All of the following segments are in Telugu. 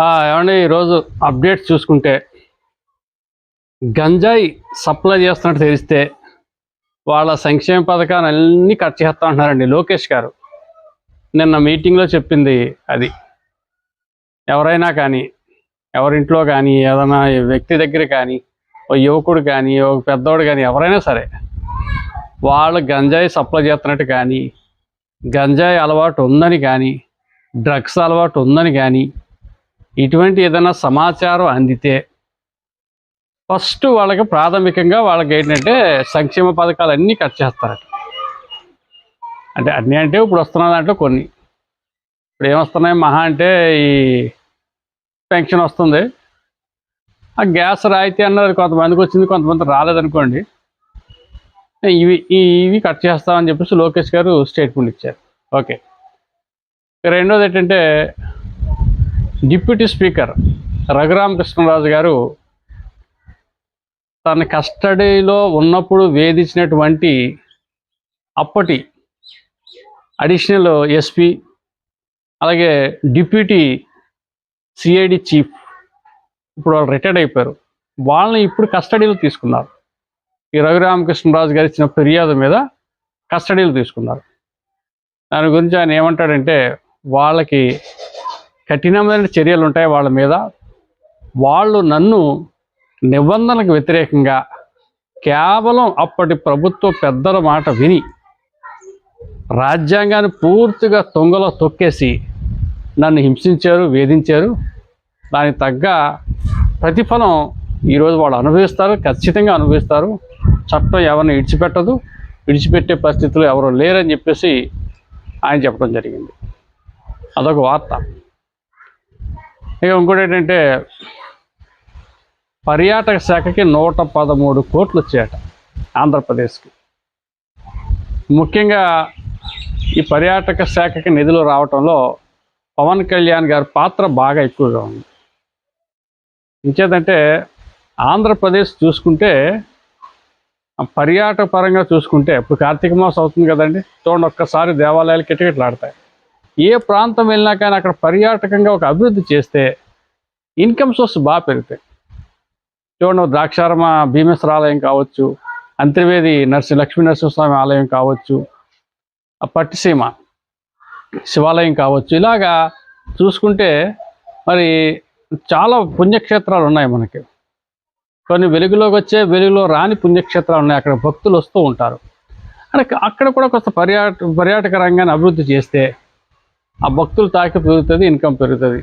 ఏమంటే ఈరోజు అప్డేట్స్ చూసుకుంటే గంజాయి సప్లై చేస్తున్నట్టు తెలిస్తే వాళ్ళ సంక్షేమ పథకాన్ని అన్నీ కట్ చేస్తా ఉంటున్నారండి లోకేష్ గారు. నిన్న మీటింగ్లో చెప్పింది అది. ఎవరైనా కానీ ఎవరింట్లో కానీ ఏదైనా వ్యక్తి దగ్గర కానీ ఓ యువకుడు కానీ ఒక పెద్దవాడు కానీ ఎవరైనా సరే వాళ్ళు గంజాయి సప్లై చేస్తున్నట్టు కానీ గంజాయి అలవాటు ఉందని కానీ డ్రగ్స్ అలవాటు ఉందని కానీ ఇటువంటి ఏదైనా సమాచారం అందితే ఫస్ట్ వాళ్ళకి ప్రాథమికంగా వాళ్ళకి ఏంటంటే సంక్షేమ పథకాలు అన్నీ కట్ చేస్తారట. అంటే అన్నీ అంటే ఇప్పుడు వస్తున్న దాంట్లో కొన్ని. ఇప్పుడు ఏమొస్తున్నాయి? మహా అంటే ఈ పెన్షన్ వస్తుంది. ఆ గ్యాస్ రాయితీ అన్నది కొంతమందికి వచ్చింది కొంతమంది రాలేదనుకోండి. ఇవి ఈ- ఇవి కట్ చేస్తామని చెప్పేసి లోకేష్ గారు స్టేట్మెంట్ ఇచ్చారు. ఓకే. రెండోది ఏంటంటే డిప్యూటీ స్పీకర్ రఘురామకృష్ణరాజు గారు తన కస్టడీలో ఉన్నప్పుడు వేధించినటువంటి అప్పటి అడిషనల్ ఎస్పీ అలాగే డిప్యూటీ సిఐడి చీఫ్ ఇప్పుడు వాళ్ళు రిటైర్డ్ అయిపోయారు. వాళ్ళని ఇప్పుడు కస్టడీలో తీసుకున్నారు. ఈ రఘురామకృష్ణరాజు గారు ఇచ్చిన ఫిర్యాదు మీద కస్టడీలు తీసుకున్నారు. దాని గురించి ఆయన ఏమంటాడంటే వాళ్ళకి కఠినమైన చర్యలు ఉంటాయి వాళ్ళ మీద. వాళ్ళు నన్ను నిబంధనలకు వ్యతిరేకంగా కేవలం అప్పటి ప్రభుత్వ పెద్దల మాట విని రాజ్యాంగాన్ని పూర్తిగా తొంగలో తొక్కేసి నన్ను హింసించారు వేధించారు. దానికి తగ్గ ప్రతిఫలం ఈరోజు వాళ్ళు అనుభవిస్తారు ఖచ్చితంగా అనుభవిస్తారు. చట్టం ఎవరిని విడిచిపెట్టదు విడిచిపెట్టే పరిస్థితులు ఎవరు లేరని చెప్పేసి ఆయన చెప్పడం జరిగింది. అదొక వార్త. ఇక ఇంకోటి ఏంటంటే పర్యాటక శాఖకి నూట పదమూడు కోట్లు వచ్చాయట ఆంధ్రప్రదేశ్కి. ముఖ్యంగా ఈ పర్యాటక శాఖకి నిధులు రావటంలో పవన్ కళ్యాణ్ గారి పాత్ర బాగా ఎక్కువగా ఉంది. ఇంకేదంటే ఆంధ్రప్రదేశ్ చూసుకుంటే పర్యాటక పరంగా చూసుకుంటే ఇప్పుడు కార్తీక మాసం అవుతుంది కదండి చూడండి ఒక్కసారి దేవాలయాలు కిటకిటలాడతాయి. ఏ ప్రాంతం వెళ్ళినా కానీ అక్కడ పర్యాటకంగా ఒక అభివృద్ధి చేస్తే ఇన్కమ్ సోర్స్ బాగా పెరుగుతాయి. చూడండి ద్రాక్షారమ భీమేశ్వర ఆలయం కావచ్చు అంతర్వేది నరసి లక్ష్మీ నరసింహస్వామి ఆలయం కావచ్చు పట్టిసీమ శివాలయం కావచ్చు ఇలాగా చూసుకుంటే మరి చాలా పుణ్యక్షేత్రాలు ఉన్నాయి మనకి. కొన్ని వెలుగులోకి వచ్చే వెలుగులో రాని పుణ్యక్షేత్రాలు ఉన్నాయి. అక్కడ భక్తులు వస్తూ ఉంటారు. అక్కడ అక్కడ కూడా కొంత పర్యాట పర్యాటక రంగాన్ని అభివృద్ధి చేస్తే ఆ భక్తులు తాకి పెరుగుతుంది ఇన్కమ్ పెరుగుతుంది.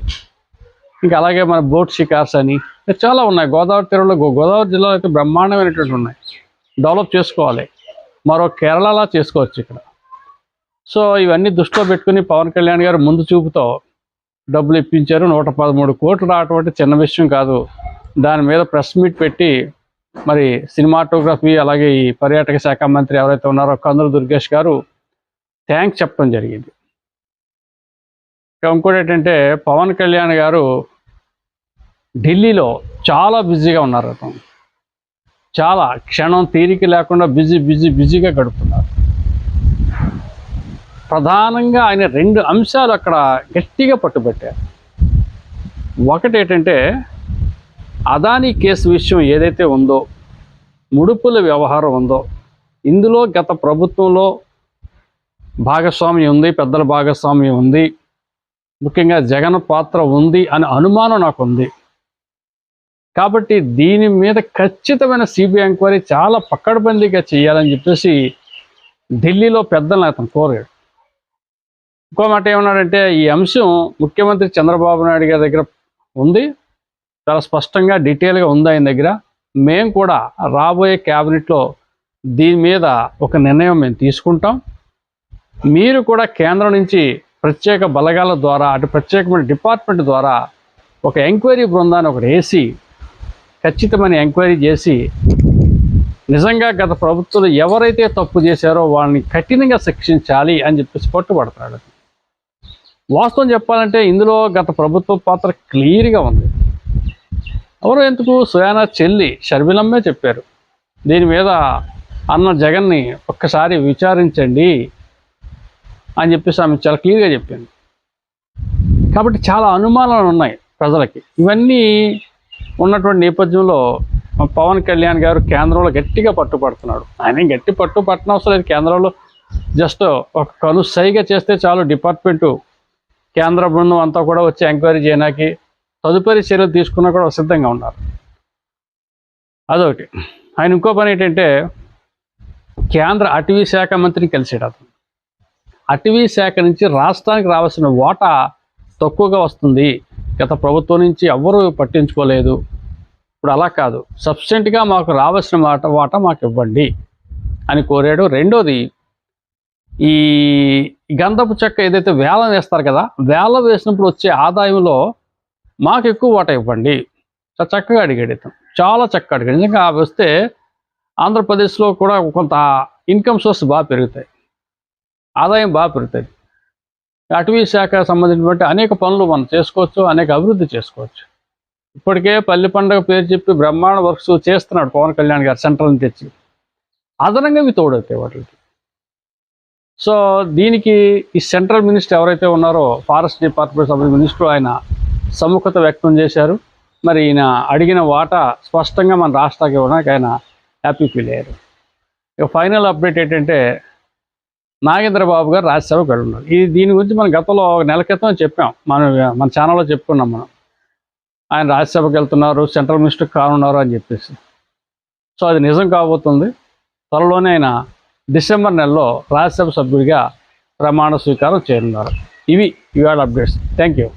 ఇంకా అలాగే మన బోట్ షికార్స్ అని చాలా ఉన్నాయి. గోదావరి తీరంలో గోదావరి జిల్లాలో అయితే బ్రహ్మాండమైనటువంటి ఉన్నాయి. డెవలప్ చేసుకోవాలి. మరో కేరళలా చేసుకోవచ్చు ఇక్కడ. సో ఇవన్నీ దృష్టిలో పెట్టుకుని పవన్ కళ్యాణ్ గారు ముందు చూపుతో డబ్బులు ఇప్పించారు. నూట పదమూడు కోట్లు రావటం చిన్న విషయం కాదు. దాని మీద ప్రెస్ మీట్ పెట్టి మరి సినిమాటోగ్రఫీ అలాగే ఈ పర్యాటక శాఖ మంత్రి ఎవరైతే ఉన్నారో కందులు దుర్గేష్ గారు థ్యాంక్స్ చెప్పడం జరిగింది. ఇంకోటి ఏంటంటే పవన్ కళ్యాణ్ గారు ఢిల్లీలో చాలా బిజీగా ఉన్నారు అతను. చాలా క్షణం తీరిక లేకుండా బిజీ బిజీ బిజీగా గడుపుతున్నారు. ప్రధానంగా ఆయన రెండు అంశాలు అక్కడ గట్టిగా పట్టుబట్టారు. ఒకటి ఏంటంటే అదానీ కేసు విషయం ఏదైతే ఉందో ముడుపుల వ్యవహారం ఉందో ఇందులో గత ప్రభుత్వంలో భాగస్వామ్యం ఉంది పెద్దల భాగస్వామ్యం ఉంది ముఖ్యంగా జగన్ పాత్ర ఉంది అనే అనుమానం నాకు ఉంది కాబట్టి దీని మీద ఖచ్చితమైన సిబిఐ ఎంక్వైరీ చాలా పక్కడబందీగా చేయాలని చెప్పేసి ఢిల్లీలో పెద్దలు అతను కోరాడు. ఇంకో మాట ఏమన్నాడంటే ఈ అంశం ముఖ్యమంత్రి చంద్రబాబు నాయుడు గారి దగ్గర ఉంది. చాలా స్పష్టంగా డీటెయిల్గా ఉంది ఆయన దగ్గర. మేము కూడా రాబోయే క్యాబినెట్లో దీని మీద ఒక నిర్ణయం మేము తీసుకుంటాం. మీరు కూడా కేంద్రం నుంచి ప్రత్యేక బలగాల ద్వారా అటు ప్రత్యేకమైన డిపార్ట్మెంట్ ద్వారా ఒక ఎంక్వైరీ బృందాన్ని ఒకటి వేసి ఖచ్చితమైన ఎంక్వైరీ చేసి నిజంగా గత ప్రభుత్వాలు ఎవరైతే తప్పు చేశారో వాళ్ళని కఠినంగా శిక్షించాలి అని చెప్పేసి పట్టుబడతాడు వాస్తవం చెప్పాలంటే ఇందులో గత ప్రభుత్వ పాత్ర క్లియర్గా ఉంది. ఎవరు ఎందుకు సుయానా చెల్లి షర్మిలమ్మే చెప్పారు. దీని మీద అన్న జగన్ని ఒక్కసారి విచారించండి అని చెప్పేసి ఆమె చాలా క్లియర్గా చెప్పింది. కాబట్టి చాలా అనుమానాలు ఉన్నాయి ప్రజలకి. ఇవన్నీ ఉన్నటువంటి నేపథ్యంలో పవన్ కళ్యాణ్ గారు కేంద్రంలో గట్టిగా పట్టుపడుతున్నాడు. ఆయన గట్టి పట్టు పట్టడం అవసరం లేదు. కేంద్రంలో జస్ట్ ఒక కను సైగా చేస్తే చాలు డిపార్ట్మెంటు కేంద్ర బృందం అంతా కూడా వచ్చి ఎంక్వైరీ చేయడానికి తదుపరి చర్యలు తీసుకున్నా కూడా సిద్ధంగా ఉన్నారు. అదొకటి. ఆయన ఇంకో పని ఏంటంటే కేంద్ర అటవీ శాఖ మంత్రిని కలిసాడు అతను. అటవీ శాఖ నుంచి రాష్ట్రానికి రావాల్సిన వాటా తక్కువగా వస్తుంది. గత ప్రభుత్వం నుంచి ఎవ్వరూ పట్టించుకోలేదు. ఇప్పుడు అలా కాదు. సబ్సిడెంట్గా మాకు రావాల్సిన మాట వాటా మాకు ఇవ్వండి అని కోరాడు. రెండోది ఈ గంధపు చెక్క ఏదైతే వేలం వేస్తారు కదా వేలం వేసినప్పుడు వచ్చే ఆదాయంలో మాకు ఎక్కువ వాటా ఇవ్వండి. చక్కగా అడిగాడు ఇతను. చాలా చక్కగా అడిగాడు. నిజంగా వస్తే ఆంధ్రప్రదేశ్లో కూడా కొంత ఇన్కమ్ సోర్స్ బాగా పెరుగుతాయి. ఆదాయం బాగా పెరుగుతుంది అటవీ శాఖ సంబంధించినటువంటి అనేక పనులు మనం చేసుకోవచ్చు అనేక అభివృద్ధి చేసుకోవచ్చు. ఇప్పటికే పల్లి పండుగ పేరు చెప్పి బ్రహ్మాండ వర్క్స్ చేస్తున్నాడు పవన్ కళ్యాణ్ గారు సెంట్రల్ని తెచ్చి అదనంగా ఇవి తోడవుతాయి వాటికి. సో దీనికి ఈ సెంట్రల్ మినిస్టర్ ఎవరైతే ఉన్నారో ఫారెస్ట్ డిపార్ట్మెంట్ సంబంధించిన మినిస్టర్ ఆయన సముఖత వ్యక్తం చేశారు. మరి ఈయన అడిగిన వాటా స్పష్టంగా మన రాష్ట్రానికి ఇవ్వడానికి ఆయన హ్యాపీ ఫీల్ అయ్యారు. ఇక ఫైనల్ అప్డేట్ ఏంటంటే నాగేంద్ర బాబు గారు రాజ్యసభకు వెళ్ళినారు ఈ దీని గురించి మనం గతంలో ఒక నెల క్రితం చెప్పాం. మనం మన ఛానల్లో చెప్పుకున్నాం మనం. ఆయన రాజ్యసభకు వెళ్తున్నారు సెంట్రల్ మినిస్టర్ కానున్నారు అని చెప్పేసి. సో అది నిజం కాబోతుంది. త్వరలోనే ఆయన డిసెంబర్ నెలలో రాజ్యసభ సభ్యుడిగా ప్రమాణ స్వీకారం చేయనున్నారు. ఇవి ఇవాళ అప్డేట్స్. Thank you